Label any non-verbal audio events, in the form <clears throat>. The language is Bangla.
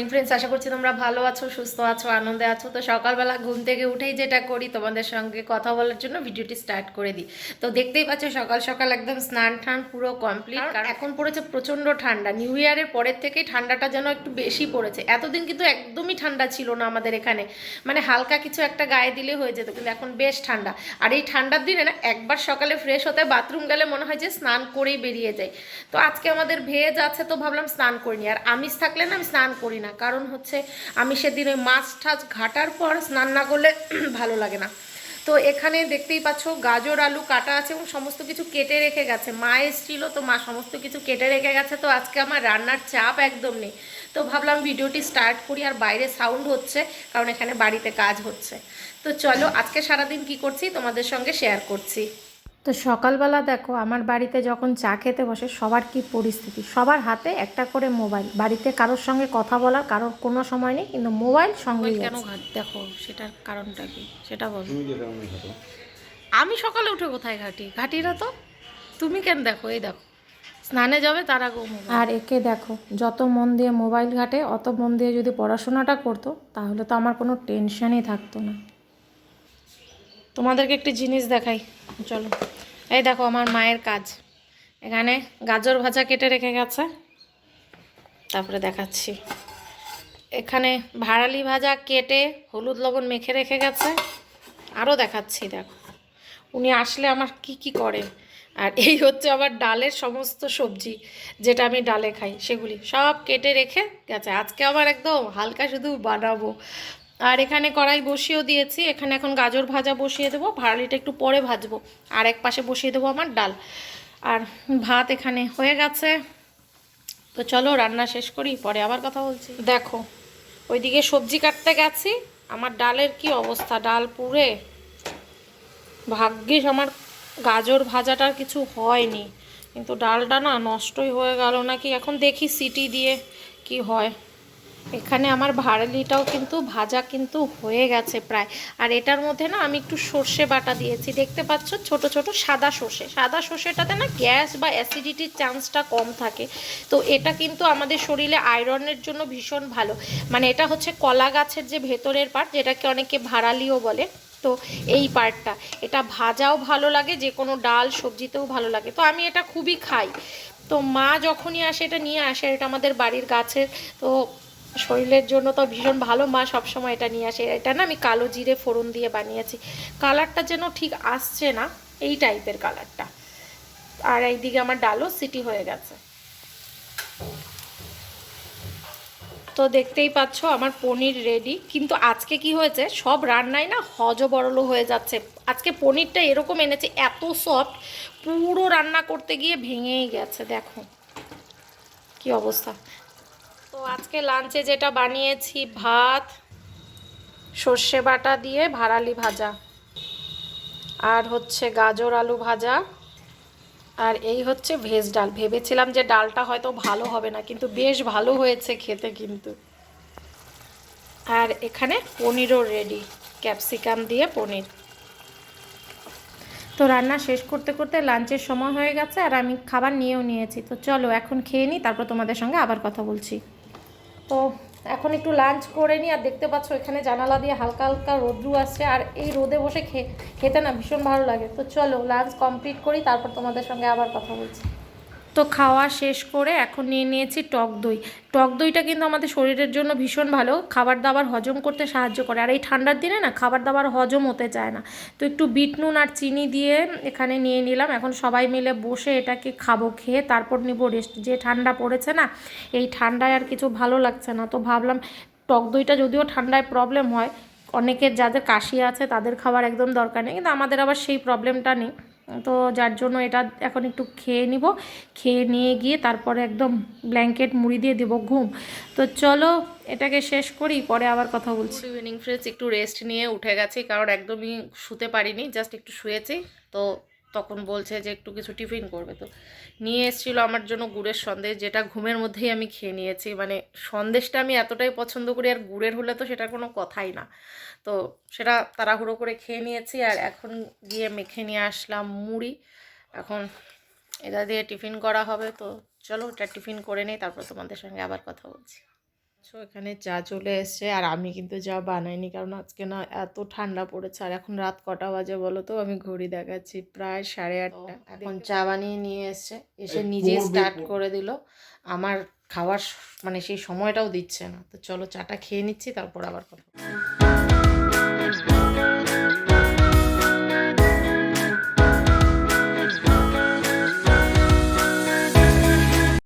মর্নিং ফ্রেন্ডস আশা করছি তোমরা ভালো আছো সুস্থ আছো আনন্দে আছো। তো সকালবেলা ঘুম থেকে উঠেই যেটা করি তোমাদের সঙ্গে কথা বলার জন্য ভিডিওটি স্টার্ট করে দিই। তো দেখতেই পাচ্ছ সকাল সকাল একদম স্নান টান পুরো কমপ্লিট কারণ এখন পড়েছে প্রচণ্ড ঠান্ডা। নিউ ইয়ারের পরের থেকেই ঠান্ডাটা যেন একটু বেশি পড়েছে। এতদিন কিন্তু একদমই ঠান্ডা ছিল না আমাদের এখানে। মানে হালকা কিছু একটা গায়ে দিলে হয়ে যেত কিন্তু এখন বেশ ঠান্ডা। আর এই ঠান্ডার দিনে না একবার সকালে ফ্রেশ হতে বাথরুম গেলে মনে হয় যে স্নান করেই বেরিয়ে যায় তো আজকে আমাদের ভেজ আছে তো ভাবলাম স্নান করিনি আর আমিষ থাকলে না আমি স্নান করি না। কারণ হচ্ছে আমি সেদিন ওই মাছ ঠাছ ঘাটার পর স্নান না করলে <clears throat> ভালো লাগে না। তো এখানে দেখতেই পাচ্ছ গাজর, আলু, কাটা আছে এবং সমস্ত কিছু কেটে রেখে গেছে। মা এসেছিল তো মা সমস্ত কিছু কেটে রেখে গেছে। তো আজকে আমার রান্নার চাপ একদম নেই। তো ভাবলাম ভিডিওটি স্টার্ট করি আর বাইরে সাউন্ড হচ্ছে, কারণ এখানে বাড়িতে কাজ হচ্ছে। তো চলো আজকে সারাদিন কি করছি তোমাদের সঙ্গে শেয়ার করছি। তো সকালবেলা দেখো আমার বাড়িতে যখন চা খেতে বসে সবার কি পরিস্থিতি? সবার হাতে একটা করে মোবাইল। বাড়িতে কারোর সঙ্গে কথা বলার কারোর কোনো সময় নেই কিন্তু মোবাইল সঙ্গে কেন দেখো সেটার কারণটা কি? সেটা বলো। আমি সকালে উঠে কোথায় ঘাটি? ঘাটি না তো? তুমি কেন দেখো? এই দেখো স্নানে যাবে তার আগেও আর একে দেখো যত মন দিয়ে মোবাইল ঘাটে অত মন দিয়ে যদি পড়াশোনাটা করতো তাহলে তো আমার কোনো টেনশনই থাকতো না। তোমাদেরকে একটি জিনিস দেখাই। চলো। এই দেখো, আমার মায়ের কাজ। এখানে গাজর ভাজা কেটে রেখে গেছে। তারপরে দেখাচ্ছি। এখানে ভাড়ালি ভাজা কেটে হলুদ লবণ মেখে রেখে গেছে। আরও দেখাচ্ছি, দেখো। উনি আসলে আমার কি কি করে আর এই হচ্ছে আবার ডালের সমস্ত সবজি, যেটা আমি ডালে খাই, সেগুলি সব কেটে রেখে গেছে। আজকে আবার একদম হালকা শুধু বানাবো। আর এখানে কড়াই বসিয়েও দিয়েছি। এখানে এখন গাজর ভাজা বসিয়ে দেবো। ভাড়ালিটা একটু পরে ভাজবো। আর এক পাশে বসিয়ে দেবো আমার ডাল। আর ভাত এখানে হয়ে গেছে। তো চলো রান্না শেষ করি, পরে আবার কথা বলছি। দেখো, ওইদিকে সবজি কাটতে গেছি। আমার ডালের কি অবস্থা? ডাল পুড়ে। ভাগ্যিস আমার গাজর ভাজাটার কিছু হয়নি। কিন্তু ডালটা না নষ্টই হয়ে গেল নাকি? এখন দেখি সিটি দিয়ে কি হয়। এখানে আমার ভাড়ালিটাও কিন্তু ভাজা কিন্তু হয়ে গেছে প্রায়। আর এটার মধ্যে না আমি একটু সর্ষে বাটা দিয়েছি। দেখতে পাচ্ছ ছোট ছোট সাদা সর্ষে। সাদা সর্ষেটাতে না গ্যাস বা অ্যাসিডিটির চান্সটা কম থাকে। তো এটা কিন্তু আমাদের শরীরে আয়রনের জন্য ভীষণ ভালো। মানে এটা হচ্ছে কলা গাছের যে ভেতরের পার্ট যেটাকে অনেকে ভাড়ালিও বলে। তো এই পার্টটা এটা ভাজাও ভালো লাগে যে কোনো ডাল সবজিতেও ভালো লাগে। তো আমি এটা খুবই খাই। তো মা যখনই আসে, এটা নিয়ে আসে। এটা আমাদের বাড়ির গাছের। তো শরীরের জন্য তো ভীষণ ভালো, মা সবসময় এটা নিয়ে আসে। এটা না আমি কালো জিরে ফোড়ন দিয়ে বানিয়েছি। কালারটা যেন ঠিক আসছে না, এই টাইপের কালারটা। আর এইদিকে আমার ডালও সিটি হয়ে গেছে। তো দেখতেই পাচ্ছ আমার পনির রেডি কিন্তু আজকে কি হয়েছে? সব রান্নাই না হজবরল হয়ে যাচ্ছে। আজকে পনিরটা এরকম এনেছে, এত সফট পুরো রান্না করতে গিয়ে ভেঙেই গেছে, দেখো। কি অবস্থা? তো আজকে লাঞ্চে যেটা বানিয়েছি, ভাত, সর্ষে বাটা দিয়ে ভাড়ালি ভাজা। আর হচ্ছে গাজর আলু ভাজা। আর এই হচ্ছে ভেজ ডাল। ভেবেছিলাম যে ডালটা হয়তো ভালো হবে না, কিন্তু বেশ ভালো হয়েছে খেতে কিন্তু। আর এখানে পনিরও রেডি ক্যাপসিকাম দিয়ে পনির। তো রান্না শেষ করতে করতে লাঞ্চের সময় হয়ে গেছে, আর আমি খাবার নিয়েও নিয়েছি। তো চলো, এখন খেয়ে নিই তারপর তোমাদের সঙ্গে আবার কথা বলছি। তো এখন একটু লাঞ্চ করে নিই আর দেখতে পাচ্ছ এখানে জানালা দিয়ে হালকা হালকা রোদ্রু আসছে, আর এই রোদে বসে খেতে না ভীষণ ভালো লাগে। তো চলো লাঞ্চ কমপ্লিট করি, তারপর তোমাদের সঙ্গে আবার কথা বলছি। তো খাওয়া শেষ করে এখন নিয়ে নিয়েছি টক দই। টক দইটা কিন্তু আমাদের শরীরের জন্য ভীষণ ভালো, খাবার দাবার হজম করতে সাহায্য করে। আর এই ঠান্ডার দিনে না খাবার দাবার হজম হতে চায় না। তো একটু বিট নুন আর চিনি দিয়ে এখানে নিয়ে নিলাম। এখন সবাই মিলে বসে এটাকে খাব, খেয়ে তারপর নিব রেস্ট যে ঠান্ডা পড়েছে না, এই ঠান্ডায় আর কিছু ভালো লাগছে না। তো ভাবলাম টক দইটা যদিও ঠান্ডায় প্রবলেম হয়, অনেকের যাদের কাশি আছে তাদের খাবার একদম দরকার নেই। কিন্তু আমাদের আবার সেই প্রবলেমটা নেই। তো যার জন্য এটা এখন একটু খেয়ে নিব। খেয়ে নিয়ে গিয়ে তারপরে একদম ব্ল্যাঙ্কেট মুড়ি দিয়ে দেবো ঘুম। তো চলো এটাকে শেষ করি, পরে আবার কথা বলছি। ইভিনিং ফ্রেন্ডস একটু রেস্ট নিয়ে উঠে গেছি, কারণ একদমই শুতে পারিনি জাস্ট একটু শুয়েছি। তো তখন বলছে যে একটু কিছু টিফিন করবে তো। নিয়ে এসেছিল আমার জন্য গুড়ের সন্দেশ, যেটা ঘুমের মধ্যেই আমি খেয়ে নিয়েছি। মানে সন্দেশটা আমি এতটাই পছন্দ করি, আর গুড়ের হলে তো সেটার কোনো কথাই না। তো সেটা তাড়াহুড়ো করে খেয়ে নিয়েছি, আর এখন গিয়ে মেখে নিয়ে আসলাম মুড়ি। এখন এটা দিয়ে টিফিন করা হবে তো। চলো এটা টিফিন করে নিই, তারপর তোমাদের সঙ্গে আবার কথা বলছি। সো এখানে চা চলে এসছে আর আমি কিন্তু চা বানাইনি কারণ আজকে না এত ঠান্ডা পড়েছে আর এখন রাত কটা বাজে বলো তো? আমি ঘড়ি দেখাচ্ছি প্রায় সাড়ে আটটা। এখন চা বানিয়ে নিয়ে এসছে। এসে নিজে স্টার্ট করে দিল। আমার খাওয়ার মানে সেই সময়টাও দিচ্ছে না। তো চলো চাটা খেয়ে নিচ্ছি তারপর আবার কথা।